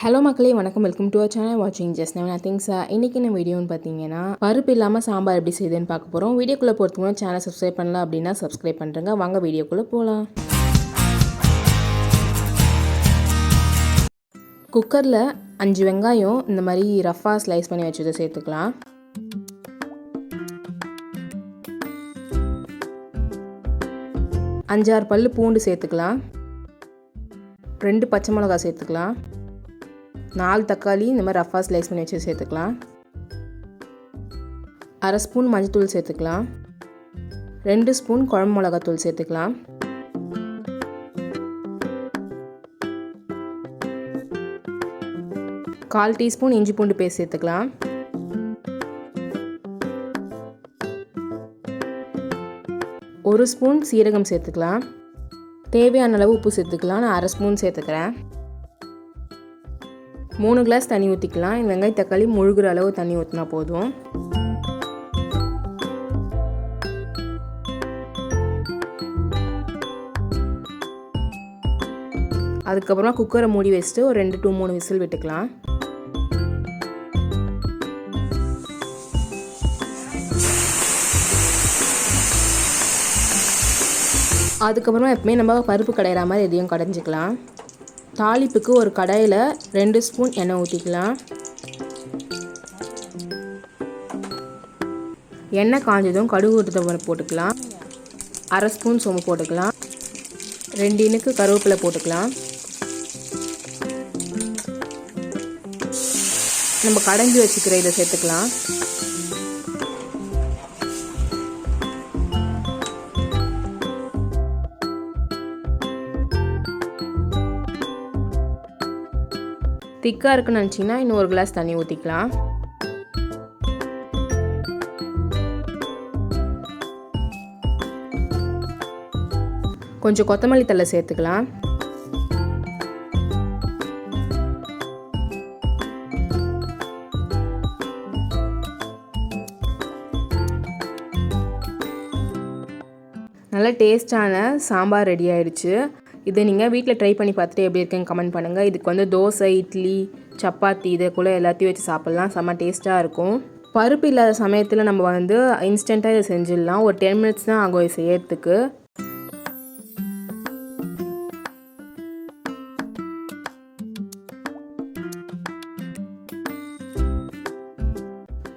Hello மக்களே வணக்கம். Welcome to our channel வாட்சிங் ஜஸ்ட் நான் திங்ஸ் இன்றைக்கி என்ன வீடியோன்னு பார்த்தீங்கன்னா பருப்பு இல்லாமல் சாம்பார் எப்படி செய்யுதுன்னு பார்க்க போகிறோம் வீடியோக்குள்ளே போகிறதுக்கு முன்னாடி சேனல் சப்ஸ்கிரைப் பண்ணலாம் அப்படின்னா சப்ஸ்கிரைப் பண்ணுறேங்க வாங்க வீடியோக்குள்ளே போகலாம் குக்கரில் அஞ்சு வெங்காயம் இந்த மாதிரி ரஃபாக ஸ்லைஸ் பண்ணி வச்சதை சேர்த்துக்கலாம். அஞ்சாறு பல் பூண்டு சேர்த்துக்கலாம். ரெண்டு பச்சை மிளகா சேர்த்துக்கலாம். நாலு தக்காளி இந்த மாதிரி ரஃபாக ஸ்லைஸ் பண்ணி வச்சு சேர்த்துக்கலாம். அரை ஸ்பூன் மஞ்சத்தூள் சேர்த்துக்கலாம். ரெண்டு ஸ்பூன் குழம்பு மிளகாத்தூள் சேர்த்துக்கலாம். கால் டீஸ்பூன் இஞ்சி பூண்டு பேஸ்ட் சேர்த்துக்கலாம். ஒரு ஸ்பூன் சீரகம் சேர்த்துக்கலாம். தேவையான அளவு உப்பு சேர்த்துக்கலாம். நான் அரை ஸ்பூன் சேர்த்துக்கிறேன். மூணு கிளாஸ் தண்ணி ஊற்றிக்கலாம் இந்த வெங்காய தக்காளி முழுகிற அளவு தண்ணி ஊற்றினா போதும். அதுக்கப்புறமா குக்கரை மூடி வச்சுட்டு ஒரு ரெண்டு டூ மூணு விசில் விட்டுக்கலாம். அதுக்கப்புறமா எப்பவுமே நம்ம பருப்பு கடையிற மாதிரி எதையும் கடைஞ்சிக்கலாம். தாளிப்புக்கு ஒரு கடாயில் ரெண்டு ஸ்பூன் எண்ணெய் ஊற்றிக்கலாம் எண்ணெய் காஞ்சதும் கடுகு உருத்தம் போட்டுக்கலாம். அரை ஸ்பூன் சோம்பு போட்டுக்கலாம். ரெண்டு இனுக்கு கருவேப்பிலை போட்டுக்கலாம். நம்ம கடைஞ்சி வச்சுக்கிற இதை சேர்த்துக்கலாம். திக்காக இருக்குன்னு நினச்சிங்கன்னா இன்னும் ஒரு கிளாஸ் தண்ணி ஊற்றிக்கலாம் கொஞ்சம் கொத்தமல்லி தலை சேர்த்துக்கலாம். நல்ல டேஸ்டான சாம்பார் ரெடி ஆயிடுச்சு. இதை நீங்கள் வீட்டில் ட்ரை பண்ணி பார்த்துட்டு எப்படி இருக்குன்னு கமெண்ட் பண்ணுங்கள் இதுக்கு வந்து தோசை இட்லி சப்பாத்தி இதை கூட எல்லாத்தையும் வச்சு சாப்பிட்லாம். செம்ம டேஸ்ட்டாக இருக்கும். பருப்பு இல்லாத சமயத்தில் நம்ம வந்து இன்ஸ்டண்ட்டாக இதை செஞ்சிடலாம். ஒரு டென் மினிட்ஸ் தான் ஆகும் இது செய்யறதுக்கு.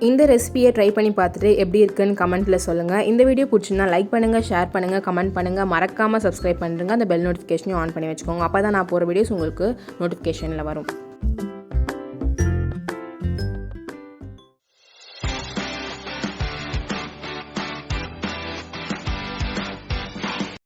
இந்த ரெசிபியை ட்ரை பண்ணி பார்த்துட்டு எப்படி இருக்குன்னு கமெண்ட்டில் சொல்லுங்கள் இந்த வீடியோ பிடிச்சிருந்தா லைக் பண்ணுங்கள் ஷேர் பண்ணுங்கள் கமெண்ட் பண்ணுங்கள் மறக்காமல் சப்ஸ்கிரைப் பண்ணுறங்க அந்த பெல் நோட்டிஃபிகேஷனையும் ஆன் பண்ணி வச்சுக்கோங்க. அப்போ தான் நான் போகிற வீடியோஸ் உங்களுக்கு நோட்டிஃபிகேஷனில் வரும்.